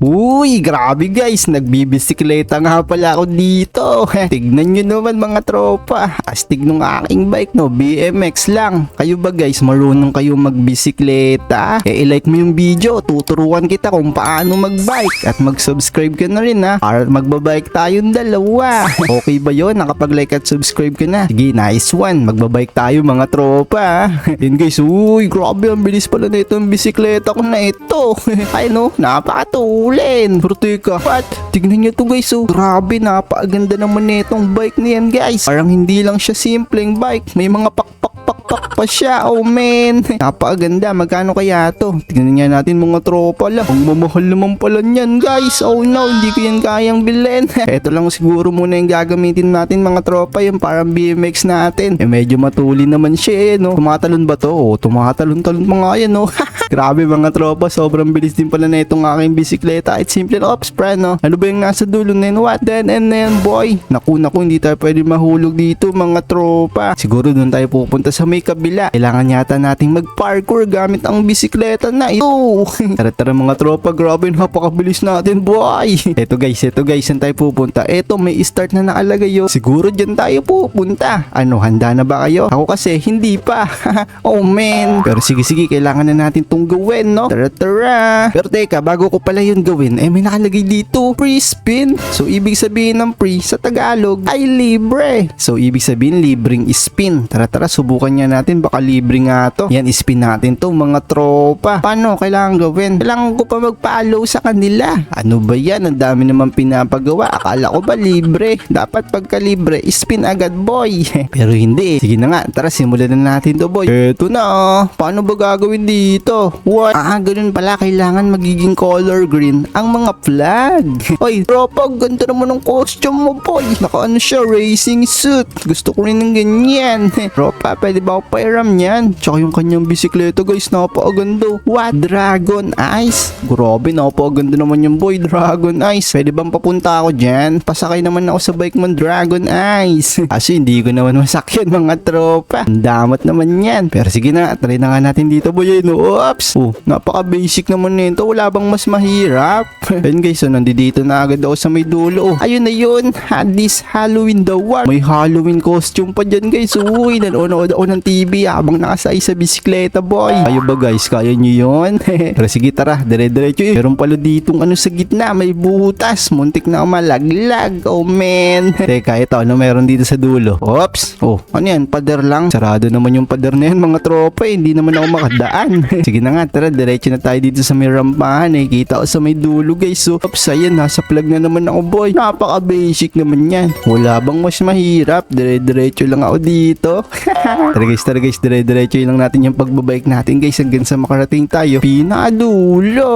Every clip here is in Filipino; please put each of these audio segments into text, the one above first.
Uy, grabe guys, nagbibisikleta nga pala ako dito. Tignan nyo naman mga tropa. Astig nung aking bike no, BMX lang. Kayo ba guys, marunong kayo magbisikleta? Eh, ilike mo yung video, tuturuan kita kung paano magbike. At mag-subscribe ka na rin ha, para magbabike tayong dalawa. Okay ba yon? Nakapag-like at subscribe ka na. Sige, nice one. Magbabike tayo mga tropa. Yun guys, uy, grabe ang bilis pala na itong bisikleta ko na ito. Ay no, napakatulin. Pero teka, what? Tignan nyo to guys, oh. Grabe, napakaganda naman na itong bike na yan guys. Parang hindi lang siya simpleng bike. May mga pakpak pakpak pa siya. Oh man. Napakaganda. Magkano kaya to? Tignan nga natin mga tropa. Ang mamahal naman pala niyan guys. Oh no, hindi ko yan kayang bilhin. Ito lang siguro muna yung gagamitin natin mga tropa. Yung parang BMX natin. Eh medyo matuli naman siya eh, no? Tumatalon ba to? Oh, tumatalon-talon pa nga yan, no? Grabe mga tropa, sobrang bilis din pala na itong aking bisikleta. It's simple ops, pre, no? Ano ba yung nasa dulo na? What then and then, boy? Naku, naku, hindi tayo pwede mahulog dito, mga tropa. Siguro doon tayo pupunta sa may kabila. Kailangan yata nating mag-parkour gamit ang bisikleta na ito. tara, tara mga tropa, grabe, napakabilis natin, boy. Eto guys, eto guys, saan tayo pupunta? Eto, may start na nakalagay yo. Siguro dyan tayo pupunta. Ano, handa na ba kayo? Ako kasi, hindi pa. oh man. Pero sige, sige, kailangan na natin tong gawin, no? Tara, tara. Pero teka, bago ko pala yun gawin, eh may nakalagay dito, free spin. So, ibig sabihin ng free sa Tagalog ay libre. So, ibig sabihin, libreng spin. Tara, tara, subukan nga natin. Baka libre nga to. Yan, spin natin to, mga tropa. Paano? Kailangan gawin? Kailangan ko pa mag-follow sa kanila. Ano ba yan? Ang dami naman pinapagawa. Akala ko ba libre? Dapat pagka libre, spin agad, boy. Pero hindi. Sige na nga, tara, simulan na natin to, boy. Eto na, oh. Paano ba gagawin dito? What? Ah, ganun pala. Kailangan magiging color green ang mga flag. Oy, tropa, ganda naman ng costume mo, boy. Naka ano siya, racing suit. Gusto ko rin ng ganyan. tropa, pwede ba pairam niyan? Tsaka yung kanyang bisikleta, guys, napakaganda. What? Dragon Ice? Grabe, napakaganda naman yung boy, Dragon Ice. Pwede bang papunta ako dyan? Pasakay naman ako sa bike mo, Dragon Ice. Kasi hindi ko naman masakyan, mga tropa. Ang damot naman yan. Pero sige na, try na nga natin dito, boy. Oops! Oh, napaka-basic naman nito. Wala bang mas mahirap? Ayun guys, so nandito na agad ako sa may dulo. Oh, ayun na yun. Had this Halloween daw. What? May Halloween costume pa dyan guys. Uy, nanonood ng TV habang nakasay sa bisikleta boy. Kayo ba guys? Kaya nyo yun? Pero sige tara, dire-diretso yun. Meron pala ditong ano sa gitna. May butas. Muntik na ako malaglag. Oh man. Teka, ito. Ano meron dito sa dulo? Oops. Oh, ano yan? Pader lang. Sarado naman yung pader na yan mga tropa. eh. Hindi naman ako makadaan. sige na nga, tara. Diretso na tayo dito sa may rampahan. Eh. Kita ko sa may dulo guys. So, oops, ayan. Nasa plug na naman ako boy. Napaka-basic naman yan. Wala bang mas mahirap? Dire-diretso lang ako dito. Tara guys, tara guys. Dire-diretso lang natin yung pagbabike natin guys. Hanggang sa makarating tayo. Pinadulo.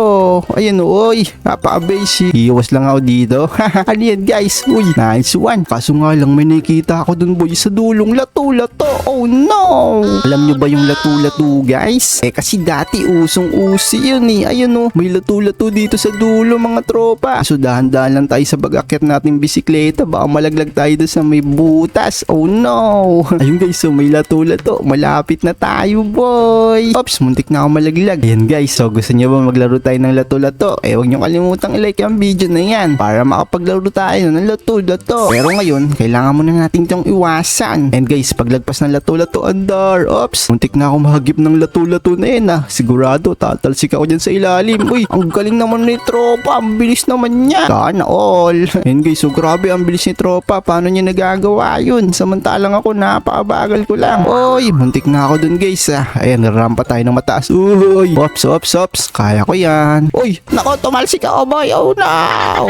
Ayan oy. Napaka-basic. Iwas lang ako dito. ano guys? Uy, nice one. Kaso nga lang may nakikita ako dun boy sa dulong lato-lato. Oh no! Alam nyo ba yung lato-lato guys? Eh kasi dati usong-usi yun eh. Ayun oh, may lato-lato dito sa dulo mga tropa. So dahan-dahan lang tayo sa bag-akyat natin bisikleta. Baka malaglag tayo doon sa may butas. Oh no! Ayun guys, so may lato-lato. Malapit na tayo boy. Oops, muntik na ako malaglag. Ayan guys, so gusto nyo ba maglaro tayo ng lato-lato? Eh huwag nyo kalimutang i-like ang video na yan para makapaglaro tayo ng lato-lato. Pero ngayon, kailangan muna natin itong iwasan. And guys, paglagpas ng lato-lato andar, oops, muntik na ako mahagip ng lato-lato na yan ah. Sigurado, tatalsik ako dyan sa ilalim. Uy, ang galing naman ni tropa, ang bilis naman niya. Sana all. And guys, so grabe ang bilis ni tropa. Paano niya nagagawa yun? Samantalang ako, napakabagal ko lang. Uy, muntik na ako dun guys ah. Ayan, narampa tayo ng mataas. Uy, ops, ops, ops. Kaya ko yan. Uy, nako, tumalsik ako boy. Oh no.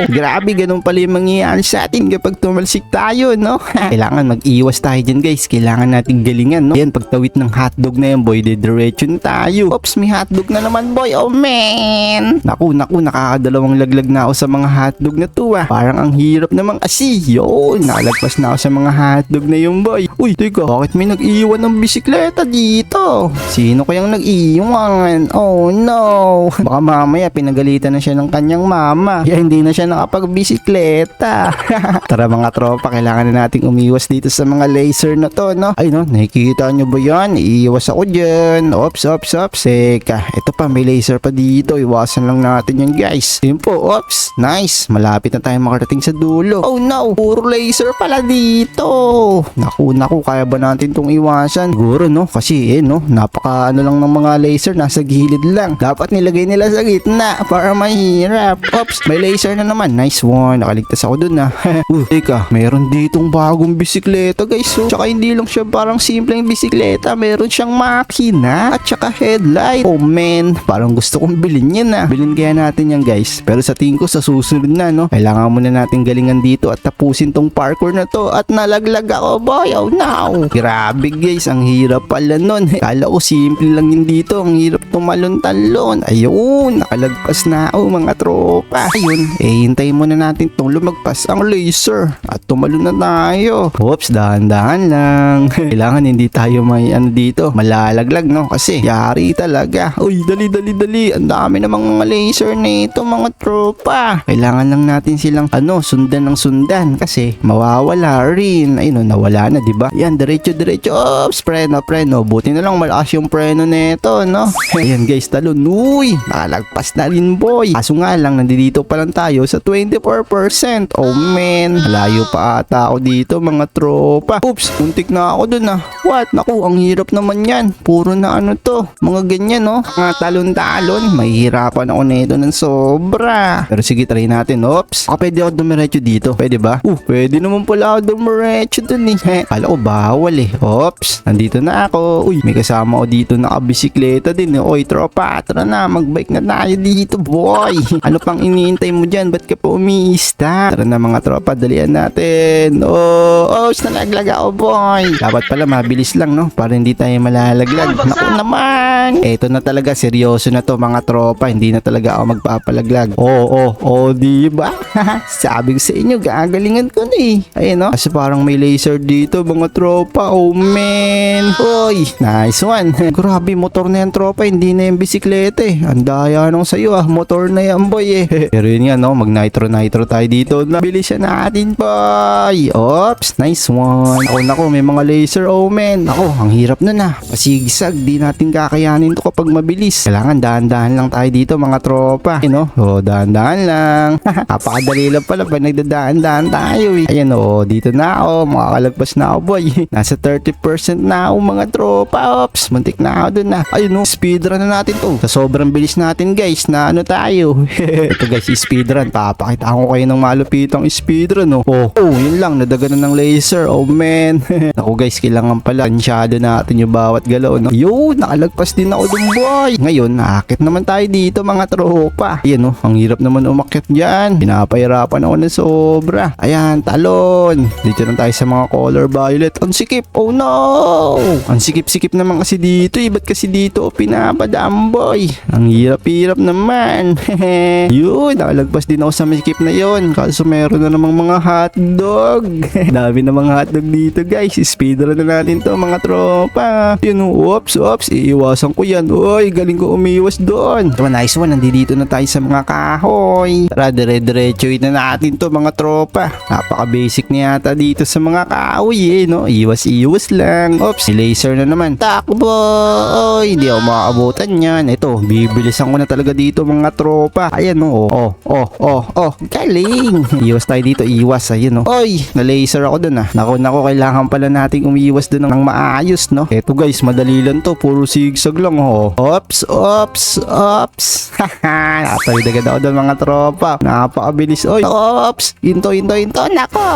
Grabe, ganun pala yung mangyayari sa atin kapag tumalsik tayo, no? Kailangan mag-iwas tayo dyan guys. Kailangan natin galingan, no? Yan, pagtawit ng hotdog na yan boy, didiretso na tayo. Oops, may hotdog na naman boy. Oh man. Naku, naku, nakakadalawang laglag na ako sa mga hotdog na to ah. Parang ang hirap namang asi. Yun, nakalagpas na ako sa mga hotdog na yung boy. Uy, teka, bakit may nag-iwan nag-iwan ng bisikleta dito? Sino kayang nag-iwan? Oh no! Baka mamaya pinagalitan na siya ng kanyang mama. Kaya hindi na siya nakapagbisikleta. Tara mga tropa, kailangan na nating umiwas dito sa mga laser na to, no? Ay no, nakikita nyo ba yan? Iiwas ako dyan. Ops, ops, ops. Seka, ito pa, may laser pa dito. Iwasan lang natin yan, guys. Yun po, ops. Nice. Malapit na tayo makarating sa dulo. Oh no, puro laser pala dito. Naku, naku, kaya ba natin tong iwasan? Siguro, no? Kasi, eh, no? Napaka ano lang ng mga laser, nasa gilid lang. Dapat nilagay nila sa gitna para mahirap. Ops, may laser na naman. Nice one. Nakaligtas ako dun, ha. uh, teka, meron ditong bagong bisikleta, guys. So, tsaka hindi lang siya parang simpleng bisikleta. Meron siyang makina at tsaka headlight. Oh, man. Parang gusto kong bilhin yan, ha. Bilhin kaya natin yan, guys. Pero sa tingin ko, sa susunod na, no? Kailangan muna natin galingan dito at tapusin tong parkour na to. At nalaglag ako, boy. Oh, no. Grabe, guys. Ang hirap pala nun. Kala ko simple lang yun dito. Ang hirap tumalon-talon. Ayun, nakalagpas na ako, mga tropa. Ayun, eh, hintayin muna natin tong lumagpas ang laser. At tumalon na tayo. Oops, dahan-dahan lang. Kailangan hindi tayo may ano dito, malalaglag, no? Kasi, yari talaga. Uy, dali, dali, dali. Ang dami namang mga laser nito, mga tropa. Kailangan lang natin silang, ano, sundan ng sundan. Kasi, mawawala rin. Ayun, oh, nawala na, di ba? Yan, diretso, diretso. Oops, preno, preno. Buti na lang malakas yung preno nito, no? Ayan, guys, talon. Uy, nakalagpas na rin, boy. Kaso nga lang, nandito pa lang tayo sa 24%. Oh, man. Malayo pa ata ako dito, mga tropa. Oops, puntik na ako dun, ah. What? Naku, ang hirap naman yan. Puro na ano to. Mga ganyan, no? Mga talon-talon. Mahihirapan ako nito ng sobra. Pero sige, try natin. Oops. Baka pwede ako dumiretso dito. Pwede ba? Uh, pwede naman pala ako dumiretso dun, eh. Kala ko bawal, eh. Oops. Nandito na ako. Uy, may kasama ako dito nakabisikleta din. Oy, tropa, tara na. Magbike na tayo dito, boy. Ano pang iniintay mo dyan? Ba't ka pa umiista? Tara na, mga tropa. Dalian natin. Oh, oh, nalaglag ako, boy. Dapat pala mabilis lang, no? Para hindi tayo malalaglag. Naku naman. Eto na talaga, seryoso na to, mga tropa. Hindi na talaga ako magpapalaglag. Oo, oh, oh, oh, di ba? Sabi ko sa inyo, gagalingan ko na eh. Ayun, no? Kasi parang may laser dito, mga tropa. Oh, man. Oy, nice one. Grabe, motor na yan, tropa. Hindi na yung bisikleta eh. Ang daya nung sa'yo ah. Motor na yan, boy eh. Pero yun nga, no? Mag nitro nitro tayo dito. Nabili siya natin, boy. Ops, nice one. Ako, nako, may mga laser. Oh, man. Ako, ang hirap na na. Pasigsag, di natin kakayanin to kapag mabilis. Kailangan dahan-dahan lang tayo dito, mga tropa. You know? Oh, dahan-dahan lang. Napakadali lang pala pag nagdadaan-dahan tayo eh. Ayan, oh, dito na ako. Makakalagpas na ako, boy. Nasa 30% na ako, mga tropa. Ops, muntik na ako dun na. Ayun, no, speedrun na natin to. Sa sobrang bilis natin, guys, na ano tayo. Ito, guys, speedrun. Papakita ko kayo ng malupitang speedrun, no. Oh, oh, yun lang. Nadaganan ng laser. Oh, man. Ako, guys, kailangan pala. Ansyado natin yung bawat galaw, no. Yun, nakalagpas din ako dun, boy. Ngayon, nakakit naman tayo dito, mga tropa. Ayan, no. Ang hirap naman umakyat dyan. Pinapahirapan ako ng sobra. Ayan, talon. Dito na tayo sa mga color violet. Ang sikip. Oh, no. Ang sikip-sikip naman kasi dito, eh. Ba't kasi dito pinapadaan, boy? Ang hirap-hirap naman. yun, nakalagpas din ako sa sikip na yun. Kaso meron na namang mga hotdog. Dami na mga hotdog dito, guys. Speedrun na natin to, mga tropa. Yun, oops, oops. Iiwasan ko yan. Uy, galing ko umiwas doon. Tama, nice one. Nandito na tayo sa mga kahoy. Tara, dire-diretso na natin to, mga tropa. Napaka-basic na yata dito sa mga kahoy, eh, no? Iwas-iwas lang. Oops, may laser na naman. Takbo! Oy, hindi ako makakabutan yan. Ito, bibilisan ko na talaga dito, mga tropa. Ayan, no? Oh, oh, oh, oh. Galing! Iwas tayo dito, iwas. Ayun, no? Oy, na-laser ako dun, ah. Naku, naku, kailangan pala nating umiwas dun ng maayos, no? Eto, guys, madali lang to. Puro sigsag lang, oh. Ops, ops, ops. Haha, natawid agad ako dun, mga tropa. Napakabilis. Oy, ops. Hinto, hinto, hinto. Nako!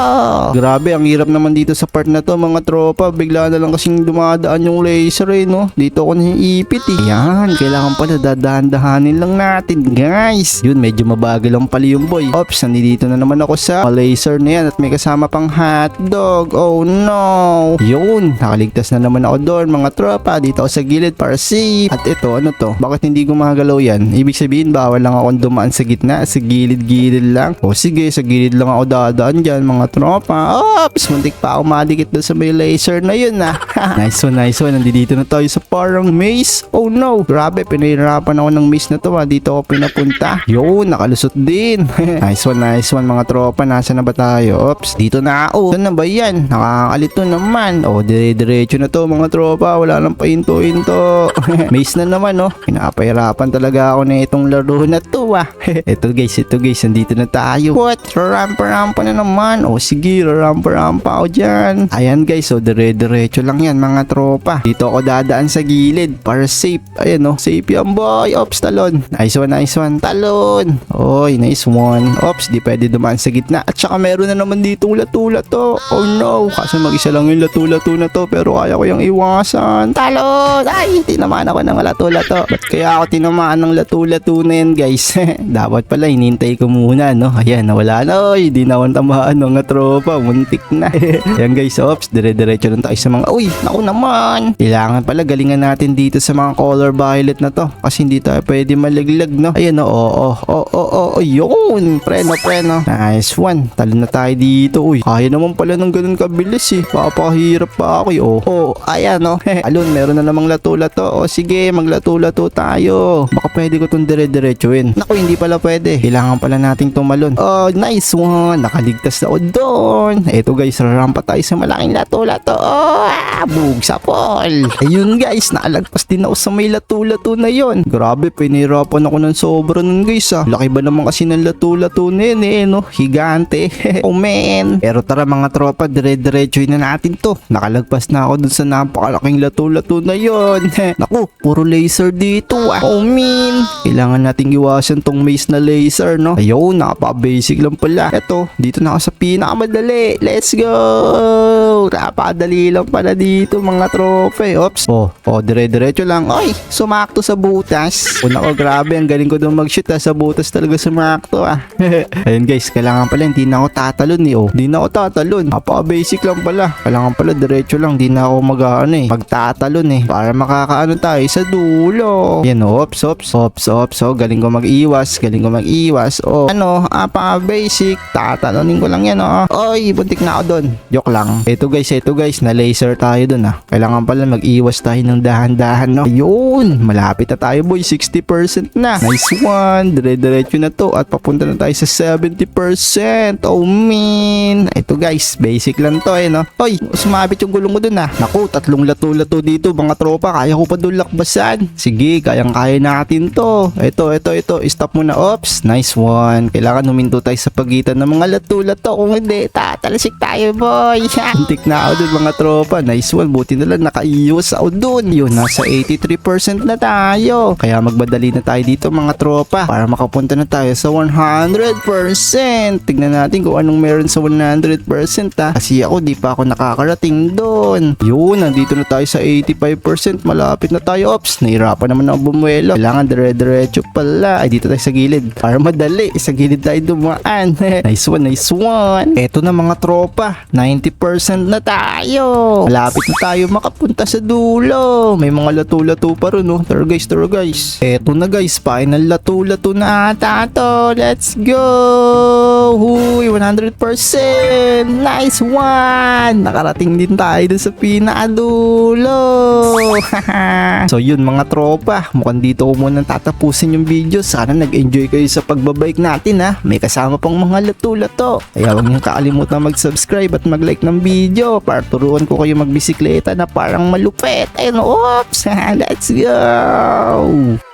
Grabe, ang hirap naman dito sa part na to, mga tropa. Bigla na lang kasing dumadaan yung laser, eh, no? Dito ako naiipit, eh. Yan, kailangan pala dadahan-dahanin lang natin, guys. Yun, medyo mabagal lang pala yung boy. Ops, nandito na naman ako sa laser na yan at may kasama pang hotdog. Oh, no! Yun, nakaligtas na naman ako doon, mga tropa. Dito ako sa gilid para safe. At ito, ano to? Bakit hindi gumagalaw yan? Ibig sabihin, bawal lang akong dumaan sa gitna, sa gilid-gilid lang. O sige, sa gilid lang ako dadaan dyan, mga tropa. Ops, muntik pa ako madikit doon sa may laser na yun, na. nice one, nice one. Nandito na tayo sa parang maze. Oh no, grabe, pinahirapan ako ng maze na to ha. Dito ako pinapunta. Yun, nakalusot din. nice one, nice one mga tropa. Nasa na ba tayo? Oops, dito na ako. Saan na ba yan? Nakakalito naman. Oh, dire-diretso na to mga tropa. Wala nang pahinto-hinto. maze na naman oh. Pinapahirapan talaga ako na itong laro na to ah. ito guys, ito guys, nandito na tayo. What? Rampa-rampa na naman. Oh, sige, rampa-rampa ako dyan. Ayan guys, so dire-diretso lang yan mga tropa. Dito ako dadaan sa gilid para safe. Ayan oh, safe yan boy. Ops, talon. Nice one, nice one. Talon. Oy, nice one. Ops, di pwede dumaan sa gitna. At saka meron na naman dito latula to. Oh no, kaso mag-isa lang yung latula-to na to pero kaya ko yung iwasan. Talon! Ay, tinamaan ako ng latula-to. Ba't kaya ako tinamaan ng latula-to na yan guys? Dapat pala, hinintay ko muna, no? Ayan, nawala na. Oy, di na tamaan ng tropa. Muntik na. Ayan guys, ops, dire-diretso lang tayo sa mga, uy, naku naman. Kailangan pala galingan natin dito sa mga color violet na to. Kasi hindi tayo pwede malaglag, no? Ayan, oo, oo, oo, oo, oo, yun. Preno, preno. Nice one. Talo na tayo dito. Uy, kaya naman pala ng ganun kabilis eh. Papahirap pa ako. Oh, oh ayan oh. Alon, meron na namang lato-lato. O sige, maglato-lato tayo. Baka pwede ko itong dire-diretsuin. Naku, hindi pala pwede. Kailangan pala nating tumalon. Oh, nice one. Nakaligtas na ako doon. Eto guys, rarampa tayo sa malaking lato-lato. Oh, ah, bug sa pol. Ayun guys, naalagpas din ako sa may lato-lato na yon. Grabe, pinirapan ako ng sobra nun guys ah. Laki ba naman kasi ng lato-lato na yun eh, no? Higante. oh man. Pero tara mga tropa, dire-diretsuin na natin to. Nakalagpas na ako dun sa napakalaking lato-lato na yon. Naku, puro laser dito ah. Oh man. Kailangan nating iwasan tong maze na laser, no? Ayun, napaka-basic lang pala. Eto, dito na ako sa pinakamadali. Let's go! Napakadali lang pala dito mga tropa eh. Oops. Oh, oh, dire-diretso lang. Oy, sumakto sa butas. Una ko, grabe. Ang galing ko doon mag-shoot ah. Sa butas talaga sumakto ah. Ayun guys, kailangan pala hindi na ako tatalon eh. Oh, hindi na ako tatalon. Napaka-basic lang pala. Kailangan pala diretso lang. Hindi na ako mag ano eh. Magtatalon eh. Para makakaano tayo sa dulo. Yan, ops, ops, ops, ops. Oh, galing ko mag-iwas. Galing ko mag-iwas. Oh, ano, apaka-basic. Tatalonin ko lang yan oh. Oy, buntik na ako doon. Joke lang. Ito guys, ito guys. Na laser tayo doon ah. Kailangan pala mag-iwas tayo ng dahan-dahan no. Ayun, malapit na tayo boy. 60% na. Nice one. Dire-diretso na to. At papunta na tayo sa 70%. Oh man. Ito guys, basic lang to eh no. Oy, sumabit yung gulong ko dun ah. Naku, tatlong lato-lato dito mga tropa. Kaya ko pa doon lakbasan. Sige, kayang-kaya natin to. Ito, ito, ito. Stop muna. Ops, nice one. Kailangan huminto tayo sa pagitan ng mga lato-lato. Kung hindi, tatalasik tayo boy. Antik na ako dun mga tropa. Nice one. Buti na lang nakaiwas ako dun. Yun, nasa 83% na tayo. Kaya magbadali na tayo dito mga tropa. Para makapunta na tayo sa 100%. Tignan natin kung anong meron sa 100% ha. Kasi ako di pa ako nakakarating doon. Yun, nandito na tayo sa 85%. Malapit na tayo. Ops, nahirapan naman ako bumuelo. Kailangan dire-diretso pala. Ay, dito tayo sa gilid. Para madali. Sa gilid tayo dumaan. nice one, nice one. Eto na mga tropa. 90% na tayo. Malapit na tayo makapunta sa dulo. May mga lato-lato pa rin, no? Tara guys, tara guys. Eto na guys, final lato-lato na ata to. Let's go! Huy, 100%! Nice one! Nakarating din tayo dun sa pinakadulo. so yun mga tropa, mukhang dito ko muna tatapusin yung video. Sana nag-enjoy kayo sa pagbabike natin ha. May kasama pang mga lato-lato. Kaya huwag niyong kakalimutan mag-subscribe at mag-like ng video para turuan ko kayo magbisikleta na parang malupet. Ayun, oops! Let's go!